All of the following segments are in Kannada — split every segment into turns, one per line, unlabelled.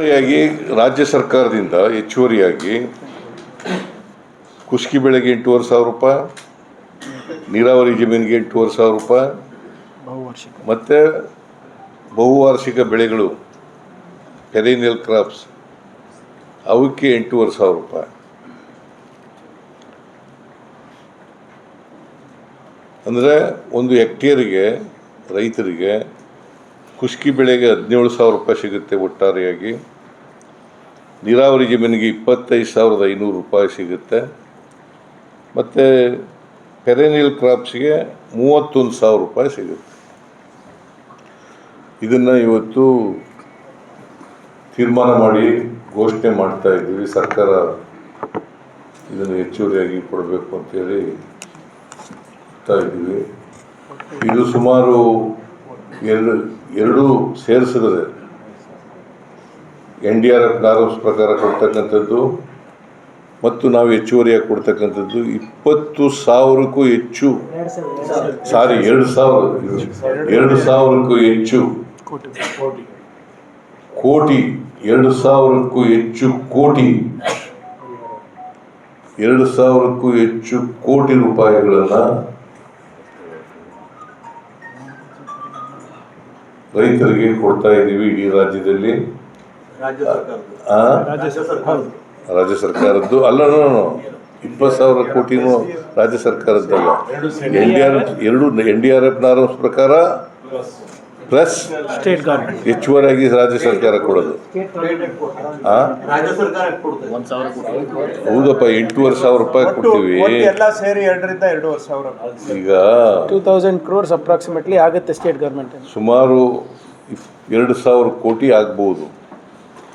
ಹೆಚ್ಚುವರಿಯಾಗಿ ರಾಜ್ಯ ಸರ್ಕಾರದಿಂದ ಹೆಚ್ಚುವರಿಯಾಗಿ ಕುಸ್ಕಿ ಬೆಳೆಗೆ ಎಂಟೂವರೆ ಸಾವಿರ ರೂಪಾಯಿ ನೀರಾವರಿ ಜಮೀನಿಗೆ ಎಂಟೂವರೆ ಸಾವಿರ ರೂಪಾಯಿ ಮತ್ತು ಬಹುವಾರ್ಷಿಕ ಬೆಳೆಗಳು ಪೆರಿನಿಯಲ್ ಕ್ರಾಪ್ಸ್ ಅವಕ್ಕೆ ಎಂಟೂವರೆ ಸಾವಿರ ರೂಪಾಯಿ. ಅಂದರೆ ಒಂದು ಹೆಕ್ಟೇರಿಗೆ ರೈತರಿಗೆ ಕುಷ್ಕಿ ಬೆಳೆಗೆ ಹದಿನೇಳು ಸಾವಿರ ರೂಪಾಯಿ ಸಿಗುತ್ತೆ ಒಟ್ಟಾರೆಯಾಗಿ. ನೀರಾವರಿ ಜಮೀನಿಗೆ ಇಪ್ಪತ್ತೈದು ಸಾವಿರದ ಐನೂರು ರೂಪಾಯಿ ಸಿಗುತ್ತೆ. ಮತ್ತು ಪೆರೆನಿಯಲ್ ಕ್ರಾಪ್ಸ್ಗೆ ಮೂವತ್ತೊಂದು ಸಾವಿರ ರೂಪಾಯಿ ಸಿಗುತ್ತೆ. ಇದನ್ನು ಇವತ್ತು ತೀರ್ಮಾನ ಮಾಡಿ ಘೋಷಣೆ ಮಾಡ್ತಾ ಇದ್ದೀವಿ. ಸರ್ಕಾರ ಇದನ್ನು ಹೆಚ್ಚುವರಿಯಾಗಿ ಕೊಡಬೇಕು ಅಂತೇಳಿ ಇದ್ದೀವಿ. ಇದು ಸುಮಾರು ಎರಡು ಎರಡು ಸೇರಿಸಿದ್ರೆ N D R F norms ಪ್ರಕಾರ ಕೊಡ್ತಕ್ಕಂಥದ್ದು ಮತ್ತು ನಾವು ಹೆಚ್ಚುವರಿಯಾಗಿ ಕೊಡ್ತಕ್ಕಂಥದ್ದು ಇಪ್ಪತ್ತು ಸಾವಿರಕ್ಕೂ ಹೆಚ್ಚು ಸಾರಿ, ಎರಡು ಸಾವಿರ. ಎರಡು ಸಾವಿರಕ್ಕೂ ಹೆಚ್ಚು
ಕೋಟಿ.
ಎರಡು ಸಾವಿರಕ್ಕೂ ಹೆಚ್ಚು ಕೋಟಿ. ಎರಡು ಸಾವಿರಕ್ಕೂ ಹೆಚ್ಚು ಕೋಟಿ ರೂಪಾಯಿಗಳನ್ನು ರೈತರಿಗೆ ಕೊಡ್ತಾ ಇದ್ದೀವಿ ಇಡೀ ರಾಜ್ಯದಲ್ಲಿ?
ರಾಜ್ಯ ಸರ್ಕಾರದ
ಆ?
ರಾಜ್ಯ
ಸರ್ಕಾರದ್ದು. ಅಲ್ಲ ಇಪ್ಪತ್ತು ಸಾವಿರ ಕೋಟಿನೂ ರಾಜ್ಯ ಸರ್ಕಾರದ್ದಲ್ಲ. ಎನ್ ಡಿ ಆರ್ ಎಫ್ ಎರಡು N D R F norms ಪ್ರಕಾರ ಪ್ಲಸ್
ಸ್ಟೇಟ್ ಗೌರ್ಮೆಂಟ್
ಹೆಚ್ಚುವರಿಯಾಗಿ ರಾಜ್ಯ ಸರ್ಕಾರ ಕೊಡೋದು. ಹೌದಪ್ಪ ಎಂಟೂವರೆ ಸಾವಿರ ರೂಪಾಯಿ ಕೊಡ್ತೀವಿ.
ಒಟ್ಟು ಎಲ್ಲ ಸೇರಿ ಎರಡರಿಂದ ಎರಡೂವರೆ ಸಾವಿರ.
ಈಗ
ಟೂ ತೌಸಂಡ್ ಕ್ರೋರ್ಸ್ ಅಪ್ರಾಕ್ಸಿಮೇಟ್ಲಿ ಆಗುತ್ತೆ ಸ್ಟೇಟ್ ಗೌರ್ಮೆಂಟ್
ಸುಮಾರು ಎರಡು ಸಾವಿರ ಕೋಟಿ ಆಗ್ಬೋದು.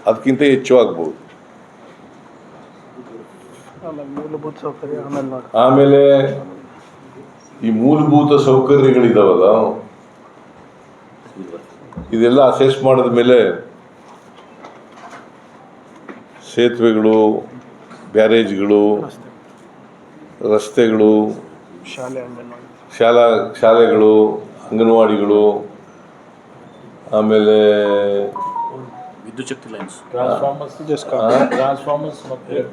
ಅದಕ್ಕಿಂತ ಹೆಚ್ಚು ಆಗ್ಬೋದು.
ಆಮೇಲೆ ಮೂಲಭೂತ ಸೌಕರ್ಯ ಆಮೇಲೆ
ಆಮೇಲೆ ಈ ಮೂಲಭೂತ ಸೌಕರ್ಯಗಳಿದಾವಲ್ಲ ಇದೆಲ್ಲ ಅಸೆಸ್ ಮಾಡಿದ ಮೇಲೆ ಸೇತುವೆಗಳು ಬ್ಯಾರೇಜ್ಗಳು ರಸ್ತೆಗಳು
ಶಾಲೆ
ಶಾಲೆಗಳು ಅಂಗನವಾಡಿಗಳು ಆಮೇಲೆ
ವಿದ್ಯುತ್ ಲೈನ್ಸ್.
ಜಸ್ಟ್
ಆ,
ಟ್ರಾನ್ಸ್ಫಾರ್ಮರ್ಸ್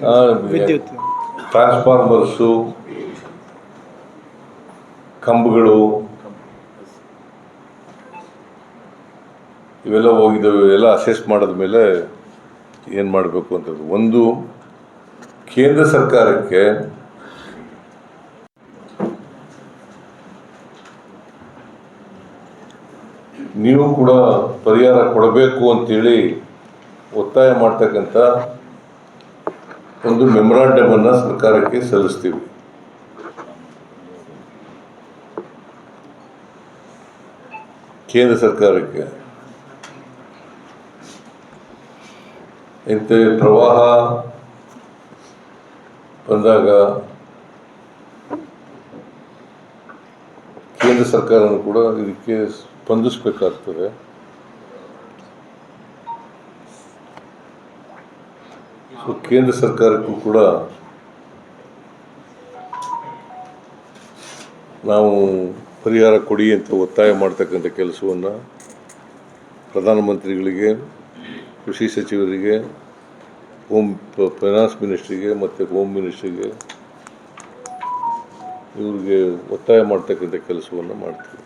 ಆ,
ವಿದ್ಯುತ್.
ಟ್ರಾನ್ಸ್ಫಾರ್ಮರ್ಸು ಕಂಬಗಳು ಇವೆಲ್ಲ ಹೋಗಿದ್ದಾವೆ ಎಲ್ಲ ಅಸೆಸ್ ಮಾಡಿದ ಮೇಲೆ ಏನು ಮಾಡಬೇಕು ಅಂತದ್ದು ಒಂದು, ಕೇಂದ್ರ ಸರ್ಕಾರಕ್ಕೆ ನೀವು ಕೂಡ ಪರಿಹಾರ ಕೊಡಬೇಕು ಅಂತೇಳಿ ಒತ್ತಾಯ ಮಾಡ್ತಕ್ಕಂಥ ಒಂದು ಮೆಮೊರಾಂಡಮ್ ಅನ್ನ ಸರ್ಕಾರಕ್ಕೆ ಸಲ್ಲಿಸ್ತೀವಿ. ಕೇಂದ್ರ ಸರ್ಕಾರಕ್ಕೆ. ಇಂಥ ಪ್ರವಾಹ ಬಂದಾಗ ಕೇಂದ್ರ ಸರ್ಕಾರನೂ ಕೂಡ ಇದಕ್ಕೆ ಸ್ಪಂದಿಸಬೇಕಾಗ್ತದೆ ಸೊ, ಕೇಂದ್ರ ಸರ್ಕಾರಕ್ಕೂ ಕೂಡ ನಾವು ಪರಿಹಾರ ಕೊಡಿ ಅಂತ ಒತ್ತಾಯ ಮಾಡ್ತಕ್ಕಂಥ ಕೆಲಸವನ್ನು ಪ್ರಧಾನಮಂತ್ರಿಗಳಿಗೆ ಕೃಷಿ ಸಚಿವರಿಗೆ ಹೋಮ್ ಫೈನಾನ್ಸ್ ಮಿನಿಸ್ಟ್ರಿಗೆ ಮತ್ತು ಹೋಮ್ ಮಿನಿಸ್ಟ್ರಿಗೆ ಇವರಿಗೆ ಒತ್ತಾಯ ಮಾಡ್ತಕ್ಕಂಥ ಕೆಲಸವನ್ನು ಮಾಡ್ತೀವಿ.